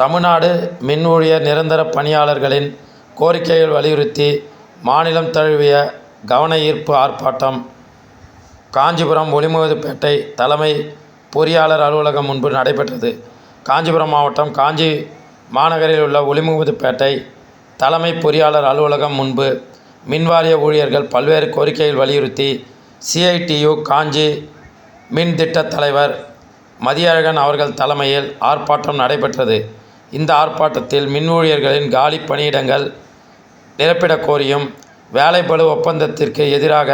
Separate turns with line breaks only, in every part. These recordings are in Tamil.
தமிழ்நாடு மின் ஊழியர் நிரந்தர பணியாளர்களின் கோரிக்கைகள் வலியுறுத்தி மாநிலம் தழுவிய கவன ஈர்ப்பு ஆர்ப்பாட்டம். காஞ்சிபுரம் ஒலிமுகப்பேட்டை தலைமை பொறியாளர் அலுவலகம் முன்பு நடைபெற்றது. காஞ்சிபுரம் மாவட்டம் காஞ்சி மாநகரில் உள்ள ஒலிமுகப்பேட்டை தலைமை பொறியாளர் அலுவலகம் முன்பு மின்வாரிய ஊழியர்கள் பல்வேறு கோரிக்கைகள் வலியுறுத்தி சிஐடியு காஞ்சி மின் திட்டத் தலைவர் மதியழகன் அவர்கள் தலைமையில் ஆர்ப்பாட்டம் நடைபெற்றது. இந்த ஆர்ப்பாட்டத்தில் மின் ஊழியர்களின் காலி பணியிடங்கள் நிரப்பிடக் கோரியும் வேலைப்பளு ஒப்பந்தத்திற்கு எதிராக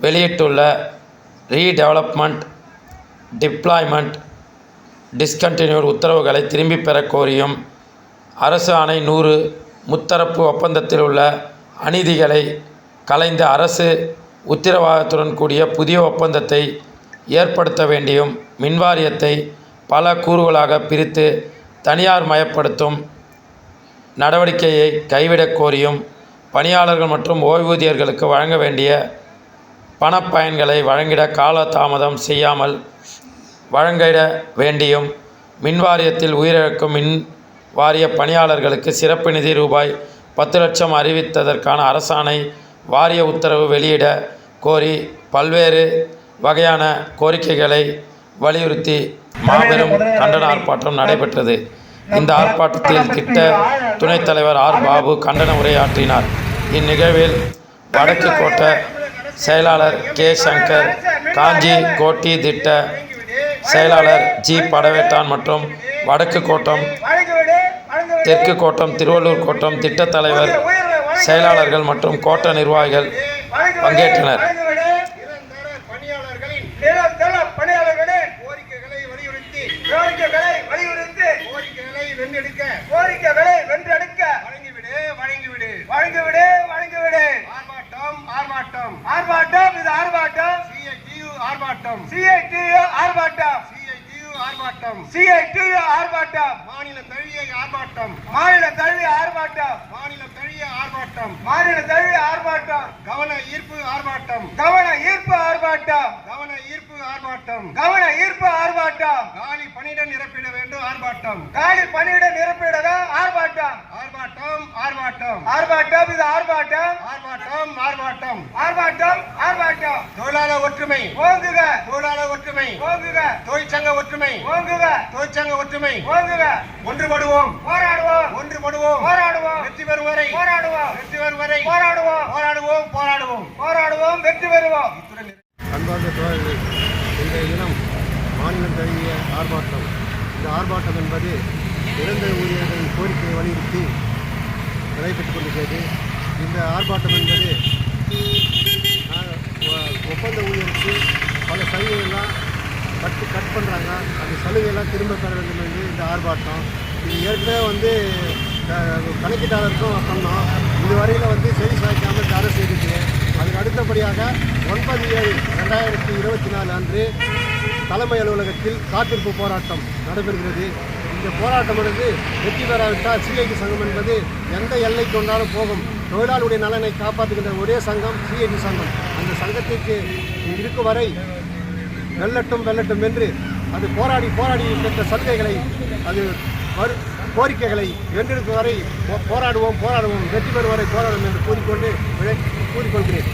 வெளியிட்டுள்ள ரீடெவலப்மெண்ட் டிப்ளாய்மெண்ட் டிஸ்கண்டினியூட் உத்தரவுகளை திரும்பிப் பெறக் கோரியும் அரசு ஆணை நூறு முத்தரப்பு ஒப்பந்தத்தில் உள்ள அநீதிகளை கலைந்த அரசு உத்தரவாதத்துடன் கூடிய புதிய ஒப்பந்தத்தை ஏற்படுத்த வேண்டியும் மின்வாரியத்தை பல கூறுகளாக பிரித்து தனியார் மயப்படுத்தும் நடவடிக்கையை கைவிடக் கோரியும் பணியாளர்கள் மற்றும் ஓய்வூதியர்களுக்கு வழங்க வேண்டிய பணப்பயன்களை வழங்கிட கால தாமதம் செய்யாமல் வழங்கிட வேண்டியும் மின்வாரியத்தில் உயிரிழக்கும் மின் வாரிய பணியாளர்களுக்கு சிறப்பு நிதி ரூபாய் பத்து லட்சம் அறிவித்ததற்கான அரசாணை வாரிய உத்தரவு வெளியிட கோரி பல்வேறு வகையான கோரிக்கைகளை வலியுறுத்தி மாபெரும் கண்டன ஆர்ப்பாட்டம் நடைபெற்றது. இந்த ஆர்ப்பாட்டத்தில் திட்ட துணைத் தலைவர் ஆர். பாபு கண்டன உரையாற்றினார். இந்நிகழ்வில் வடக்கு கோட்ட செயலாளர் கே. சங்கர் காஞ்சி கோட்டி திட்ட செயலாளர் ஜி. படவேட்டான் மற்றும் வடக்கு கோட்டம் தெற்கு கோட்டம் திருவள்ளூர் கோட்டம் திட்டத் தலைவர் செயலாளர்கள் மற்றும் கோட்ட நிர்வாகிகள் பங்கேற்றனர்
நிரந்தர பணியாளர்களின்
நிரந்தர பணியாளர்களின்
கோரிக்கைகளை வலியுறுத்தி
கோரிக்கைகளை வலியுறுத்தி
கோரிக்கைகளை வென்றெடுக்க
கோரிக்கைகளை வென்றெடுக்க
வழங்கிவிடு வழங்கிவிடு
வழங்கிவிடு வழங்கிவிடு
ஆர்ப்பாட்டம் ஆர்ப்பாட்டம்
ஆர்ப்பாட்டம் இது ஆர்ப்பாட்டம்
சிஐடியு ஆர்ப்பாட்டம்
சிஐடியு ஆர்ப்பாட்டம்
சிஐடியு ஆர்ப்பாட்டம்.
சிஐடியு ஆர்ப்பாட்டம்.
மாநில தழுவிய ஆர்ப்பாட்டம்.
மாநில தழுவிய ஆர்ப்பாட்டம்.
மாநில தழுவிய ஆர்ப்பாட்டம்.
மாநில தழுவிய ஆர்ப்பாட்டம்.
கவன ஈர்ப்பு ஆர்ப்பாட்டம்.
கவன ஈர்ப்பு ஆர்ப்பாட்டம்.
கவன ஈர்ப்பு ஆர்ப்பாட்டம்.
கவன ஈர்ப்பு ஆர்ப்பாட்டம்.
காலி பணியிட நிரப்பிட வேண்டும் ஆர்ப்பாட்டம்.
காலி பணியிட நிரப்பிடக ஆர்ப்பாட்டம்?
ஆர்ப்பாட்டம் ஆர்ப்பாட்டம்.
ஆர்ப்பாட்டம் இது ஆர்ப்பாட்டம்.
ஆர்ப்பாட்டம் ஆர்ப்பாட்டம்.
ஆர்ப்பாட்டம் ஆர்ப்பாட்டம்.
தொழிலாளர் ஒற்றுமை.
ஓங்குக.
ஒற்றுமை.
ஓங்குக.
தொழிற்சங்க ஒற்றுமை.
ஓங்குக.
தொழிற்சங்க ஒற்றுமை.
ஓங்குக.
ஒன்றுபடுவோம்.
போராடுவோம்.
ஒன்றுபடுவோம்.
போராடுவோம்.
வெற்றி பெறும் வரை
போராடுவோம்.
வெற்றி பெறும் வரை
போராடுவோம்.
போராடுவோம் போராடுவோம்.
போராடுவோம் வெற்றி பெறுவோம்.
அன்பார்ந்த தோழர்களே இன்றைய தினம் மாநிலம் தழுவிய ஆர்ப்பாட்டம். இந்த ஆர்ப்பாட்டம் என்பது நிரந்தர ஊழியர்களின் கோரிக்கையை வலியுறுத்தி நடைபெற்றுக் கொண்டிருக்கிறது இந்த ஆர்ப்பாட்டம் என்பது ஒப்பந்த ஊழியருக்கு பல சலுகைகள்லாம் பட்டு கட் பண்ணுறாங்க அந்த சலுகையெல்லாம் திரும்ப பெற வேண்டும் என்று இந்த ஆர்ப்பாட்டம். இது ஏற்கனவே வந்து க- கணக்கீட்டாளருக்கும் சொன்னோம் இதுவரையில் வந்து செவி சாய்க்காமல் இந்த அரசு இருக்குது. அதுக்கு அடுத்தபடியாக ஒன்பது ஏழு ரெண்டாயிரத்தி இருபத்தி நாலு அன்று தலைமை அலுவலகத்தில் காத்திருப்பு போராட்டம் நடைபெறுகிறது. இந்த போராட்டமானது வெற்றி பெறாவிட்டால் சிஐடி சங்கம் என்பது எந்த எல்லை கொண்டாலும் போகும். தொழிலாளருடைய நலனை காப்பாற்றுகின்ற ஒரே சங்கம் சிஐடி சங்கம். அந்த சங்கத்திற்கு இருக்கும் வரை வெல்லட்டும் வெல்லட்டும் என்று அது போராடி போராடி பெற்ற சலுகைகளை அது மறு கோரிக்கைகளை வென்றெடுக்கும் வரை போ- போராடுவோம் போராடுவோம். வெற்றி பெறும் வரை போராடுவோம் என்று கூறிக்கொண்டு கூறிக்கொள்கிறேன்.